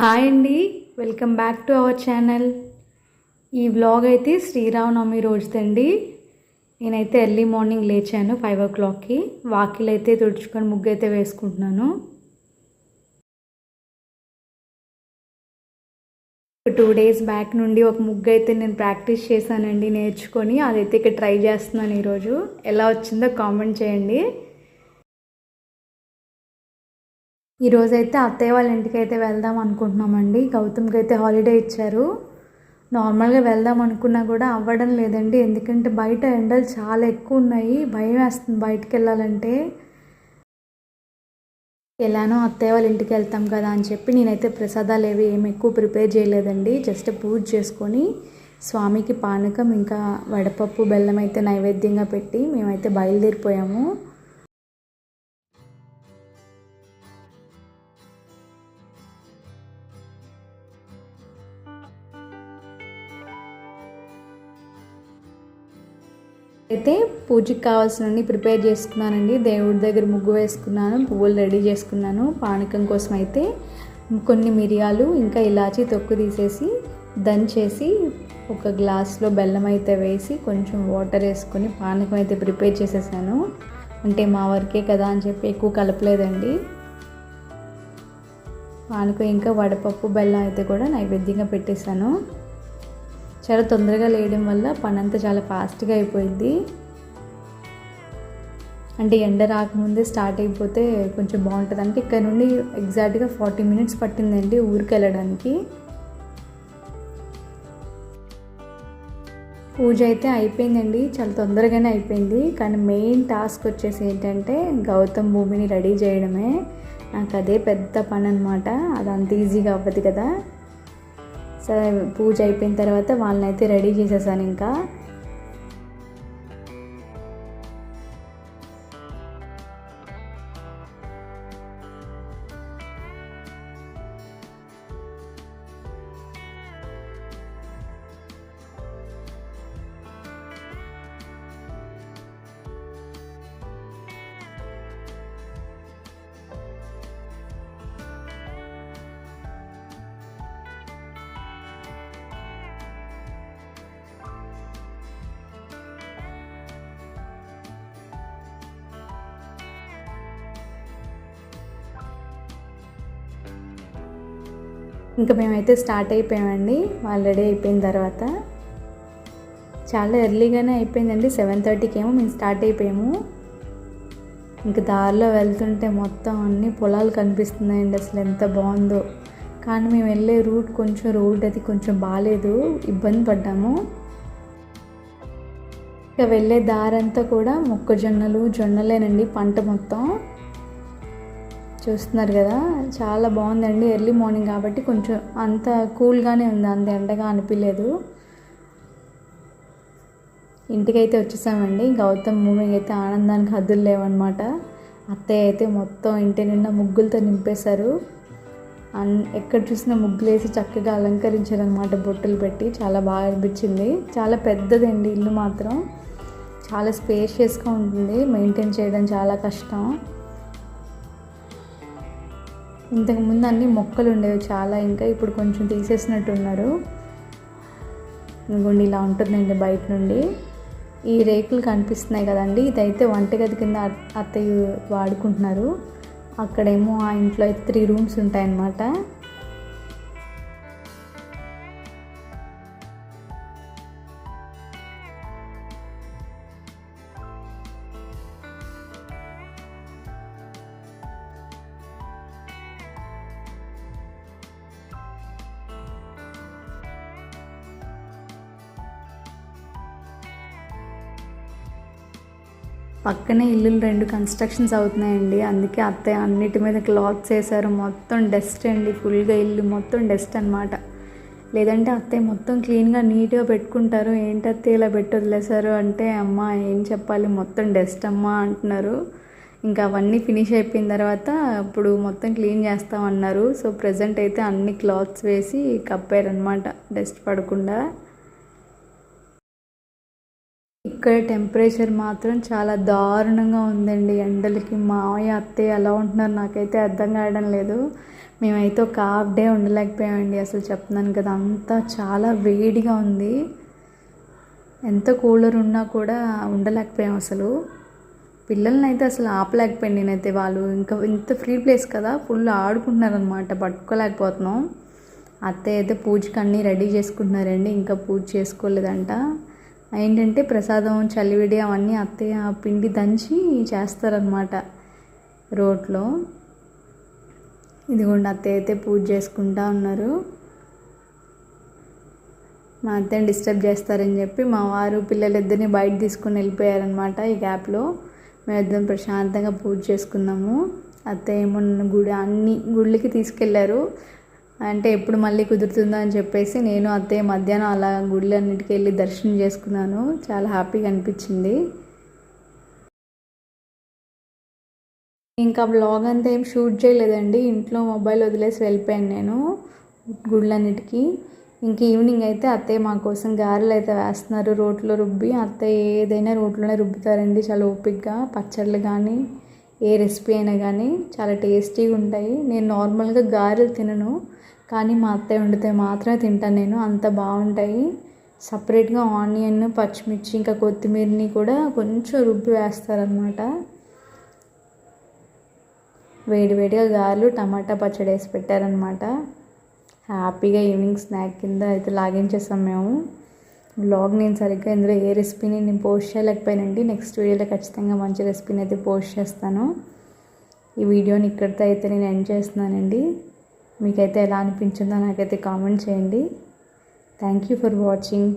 Hi అండి. Welcome back to our channel. ఈ vlog అయితే శ్రీరామనవమి రోజుదండి. నేనైతే ఎర్లీ మార్నింగ్ లేచాను ఫైవ్ ఓ క్లాక్కి. వాకిలు అయితే తుడుచుకొని ముగ్గు అయితే వేసుకుంటున్నాను. టూ డేస్ బ్యాక్ నుండి ఒక ముగ్గు అయితే నేను ప్రాక్టీస్ చేశానండి నేర్చుకొని. అదైతే ఇక్కడ ట్రై చేస్తున్నాను ఈరోజు. ఎలా వచ్చిందో కామెంట్ చేయండి. ఈరోజు అయితే అత్తయ్య వాళ్ళ ఇంటికి అయితే వెళ్దాం అనుకుంటున్నామండి. గౌతమ్కి అయితే హాలిడే ఇచ్చారు. నార్మల్గా వెళ్దాం అనుకున్నా కూడా అవ్వడం లేదండి. ఎందుకంటే బయట ఎండలు చాలా ఎక్కువ ఉన్నాయి. భయం వేస్తుంది బయటకు వెళ్ళాలంటే. ఎలానో అత్తయ్య వాళ్ళ ఇంటికి వెళ్తాం కదా అని చెప్పి నేనైతే ప్రసాదాలు ఏవి ఏమి ఎక్కువ ప్రిపేర్ చేయలేదండి. జస్ట్ పూజ చేసుకొని స్వామికి పానకం ఇంకా వడపప్పు బెల్లం అయితే నైవేద్యంగా పెట్టి మేమైతే బయలుదేరిపోయాము. అయితే పూజకి కావాల్సినవన్నీ ప్రిపేర్ చేసుకున్నానండి. దేవుడి దగ్గర ముగ్గు వేసుకున్నాను పువ్వులు రెడీ చేసుకున్నాను. పానకం కోసం అయితే కొన్ని మిరియాలు ఇంకా ఇలాచీ తొక్కు తీసేసి దంచేసి ఒక గ్లాస్లో బెల్లం అయితే వేసి కొంచెం వాటర్ వేసుకొని పానకం అయితే ప్రిపేర్ చేసేసాను. అంటే మా వరకే కదా అని చెప్పి ఎక్కువ కలపలేదండి. పానకం ఇంకా వడపప్పు బెల్లం అయితే కూడా నైవేద్యంగా పెట్టేశాను. చాలా తొందరగా లేయడం వల్ల పని అంతా చాలా ఫాస్ట్గా అయిపోయింది. అంటే ఎండ రాకముందే స్టార్ట్ అయిపోతే కొంచెం బాగుంటుంది. అంటే ఇక్కడ నుండి ఎగ్జాక్ట్గా ఫార్టీ మినిట్స్ పట్టిందండి ఊరికి వెళ్ళడానికి పూజ అయితే అయిపోయిందండి. చాలా తొందరగానే అయిపోయింది. కానీ మెయిన్ టాస్క్ వచ్చేసి ఏంటంటే గౌతమ్ భూమిని రెడీ చేయడమే. నాకు అదే పెద్ద పని అనమాట అది అంత ఈజీగా అవ్వదు కదా. పూజ అయిపోయిన తర్వాత వాళ్ళని అయితే రెడీ చేసేసాను ఇంకా. ఇంకా మేమైతే స్టార్ట్ అయిపోయామండి. వాళ్ళు రెడీ అయిపోయిన తర్వాత. చాలా ఎర్లీగానే అయిపోయిందండి. సెవెన్ థర్టీకి ఏమో మేము స్టార్ట్ అయిపోయాము. ఇంకా దారిలో వెళ్తుంటే మొత్తం అన్ని పొలాలు కనిపిస్తున్నాయండి. అసలు ఎంత బాగుందో. కానీ మేము వెళ్ళే రూట్ కొంచెం రోడ్ అది కొంచెం బాగాలేదు. ఇబ్బంది పడ్డాము. ఇక వెళ్ళే దారంతా కూడా మొక్కజొన్నలు జొన్నలేనండి పంట మొత్తం. చూస్తున్నారు కదా చాలా బాగుందండి. ఎర్లీ మార్నింగ్ కాబట్టి కొంచెం అంత కూల్గానే ఉంది అంత ఎండగా అనిపించలేదు ఇంటికైతే వచ్చేసామండి. గౌతమ్ మూవింగ్ అయితే ఆనందానికి హద్దులు లేవన్నమాట. అత్తయ్య అయితే మొత్తం ఇంటి నిండా ముగ్గులతో నింపేశారు. అన్ ఎక్కడ చూసినా ముగ్గులు వేసి చక్కగా అలంకరించారనమాట బొట్టులు పెట్టి. చాలా బాగా అనిపించింది. చాలా పెద్దదండి ఇల్లు మాత్రం. చాలా స్పేషియస్గా ఉంటుంది. మెయింటైన్ చేయడం చాలా కష్టం. ఇంతకుముందు అన్ని మొక్కలు ఉండేవి చాలా ఇంకా ఇప్పుడు కొంచెం తీసేసినట్టున్నారు ఇంకోండి ఇలా ఉంటుందండి బయట నుండి. ఈ రేకులు కనిపిస్తున్నాయి కదండి ఇదైతే వంటగది కింద అత్తయ్య వాడుకుంటున్నారు. అక్కడేమో ఆ ఇంట్లో అయితే త్రీ రూమ్స్ ఉంటాయన్నమాట. పక్కనే ఇల్లులు రెండు కన్స్ట్రక్షన్స్ అవుతున్నాయండి. అందుకే అత్తయ్య అన్నిటి మీద క్లాత్స్ వేసారు మొత్తం డస్ట్ అండి. ఫుల్గా ఇల్లు మొత్తం డస్ట్ అనమాట లేదంటే అత్తయ్య మొత్తం క్లీన్గా నీట్గా పెట్టుకుంటారు. ఏంటత్తే ఇలా పెట్టి వదిలేశారు అంటే అమ్మ ఏం చెప్పాలి? మొత్తం డస్ట్ అమ్మ అంటున్నారు. ఇంకా అవన్నీ ఫినిష్ అయిపోయిన తర్వాత ఇప్పుడు మొత్తం క్లీన్ చేస్తామన్నారు. సో ప్రజెంట్ అయితే అన్ని క్లాత్స్ వేసి కప్పారనమాట డస్ట్ పడకుండా. ఇక్కడ టెంపరేచర్ మాత్రం చాలా దారుణంగా ఉందండి. ఎండలకి మావయ్య అత్తయ్య ఎలా ఉంటున్నారు నాకైతే అర్థం కావడం లేదు. మేమైతే ఒక హాఫ్ డే ఉండలేకపోయామండి అసలు చెప్తున్నాను కదా. అంతా చాలా వేడిగా ఉంది. ఎంత కూలర్ ఉన్నా కూడా ఉండలేకపోయాం అసలు. పిల్లల్ని అయితే అసలు ఆపలేకపోయాను నేనైతే వాళ్ళు. ఇంకా ఇంత ఫ్రీ ప్లేస్ కదా ఫుల్ ఆడుకుంటున్నారనమాట పట్టుకోలేకపోతున్నాం. అత్తయ్య అయితే పూజకి అన్నీ రెడీ చేసుకుంటున్నారండి. ఇంకా పూజ చేసుకోలేదంట. ఏంటంటే ప్రసాదం చలివిడి అవన్నీ అత్తయ్య పిండి దంచి చేస్తారనమాట రోట్లో. ఇదిగోండి అత్తయ్య అయితే పూజ చేసుకుంటా ఉన్నారు. మా అత్తయ్య డిస్టర్బ్ చేస్తారని చెప్పి మా వారు పిల్లలిద్దరిని బయట తీసుకుని వెళ్ళిపోయారనమాట ఈ గ్యాప్లో. మేమిద్దరం ప్రశాంతంగా పూజ చేసుకున్నాము. అత్తయ్య ఏమో గుడి అన్ని గుళ్ళకి తీసుకెళ్ళారు. అంటే ఎప్పుడు మళ్ళీ కుదురుతుందో అని చెప్పేసి నేను అత్తయ్య మధ్యాహ్నం అలా గుళ్ళన్నిటికి వెళ్ళి దర్శనం చేసుకున్నాను. చాలా హ్యాపీగా అనిపించింది. ఇంకా బ్లాగ్ అంతా ఏం షూట్ చేయలేదండి. ఇంట్లో మొబైల్ వదిలేసి వెళ్ళిపోయాను నేను గుళ్ళన్నిటికీ. ఇంక ఈవినింగ్ అయితే అత్తయ్య మా కోసం గారెలు అయితే వేస్తున్నారు. రోట్లో రుబ్బి అత్తయ్య ఏదైనా రోట్లోనే రుబ్బుతారండి చాలా ఓపిక్గా పచ్చళ్ళు కానీ ఏ రెసిపీ అయినా కానీ చాలా టేస్టీగా ఉంటాయి. నేను నార్మల్గా గారెలు తినను. కానీ మా అత్తయ్య వండితే మాత్రమే తింటాను నేను. అంత బాగుంటాయి. సపరేట్గా ఆనియన్ పచ్చిమిర్చి ఇంకా కొత్తిమీరని కూడా కొంచెం రుబ్బి వేస్తారనమాట వేడివేడిగా గారెలు టమాటా పచ్చడి వేసి పెట్టారనమాట హ్యాపీగా ఈవినింగ్ స్నాక్ కింద అయితే లాగించేసాం మేము. బ్లాగ్ నేను సరిగ్గా ఇందులో ఏ రెసిపీని నేను పోస్ట్ చేయలేకపోయానండి. నెక్స్ట్ వీడియోలో ఖచ్చితంగా మంచి రెసిపీని అయితే పోస్ట్ చేస్తాను. ఈ వీడియోని ఇక్కడితో అయితే నేను ఎండ్ చేస్తున్నానండి. మీకైతే ఎలా అనిపించిందో నాకైతే కామెంట్ చేయండి. Thank you for watching